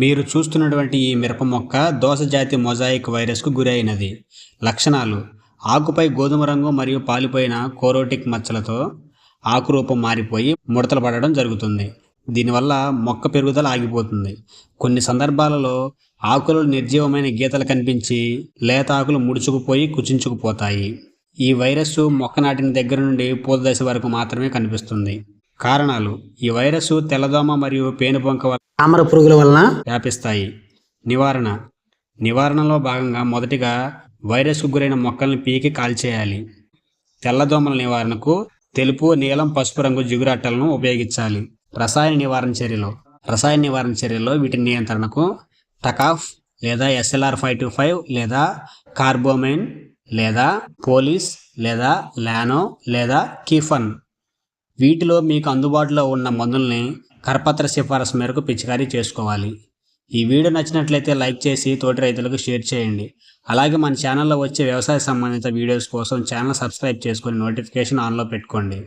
మీరు చూస్తున్నటువంటి ఈ మిరప మొక్క దోస జాతి మొజాయిక్ వైరస్కు గురైనది. లక్షణాలు ఆకుపై గోధుమ రంగు మరియు పాలిపోయిన కోరోటిక్ మచ్చలతో ఆకు రూపం మారిపోయి ముడతలు పడడం జరుగుతుంది. దీనివల్ల మొక్క పెరుగుదల ఆగిపోతుంది. కొన్ని సందర్భాలలో ఆకులు నిర్జీవమైన గీతలు కనిపించి లేత ఆకులు ముడుచుకుపోయి కుచించుకుపోతాయి. ఈ వైరస్ మొక్క నాటిన దగ్గర నుండి పూత దశ వరకు మాత్రమే కనిపిస్తుంది. కారణాలు ఈ వైరస్ తెల్లదోమ మరియు పేనుబంక వల్ల తామర పురుగుల వలన వ్యాపిస్తాయి. నివారణ. నివారణలో భాగంగా మొదటిగా వైరస్కు గురైన మొక్కల్ని పీకి కాల్చేయాలి. తెల్లదోమల నివారణకు తెలుపు నీలం పసుపు రంగు జిగురట్టలను ఉపయోగించాలి. రసాయన నివారణ చర్యలు. రసాయన నివారణ చర్యల్లో వీటి నియంత్రణకు టకాఫ్ లేదా ఎస్ఎల్ఆర్ ఫైవ్ టు ఫైవ్ లేదా కార్బోమైన్ లేదా పోలీస్ లేదా లానో లేదా కీఫన్ వీటిలో మీకు అందుబాటులో ఉన్న మందుల్ని కరపత్ర సిఫారసు మేరకు పిచికారీ చేసుకోవాలి. ఈ వీడియో నచ్చినట్లయితే లైక్ చేసి తోటి రైతులకు షేర్ చేయండి. అలాగే మన ఛానల్లో వచ్చే వ్యవసాయ సంబంధిత వీడియోస్ కోసం ఛానల్ సబ్స్క్రైబ్ చేసుకొని నోటిఫికేషన్ ఆన్లో పెట్టుకోండి.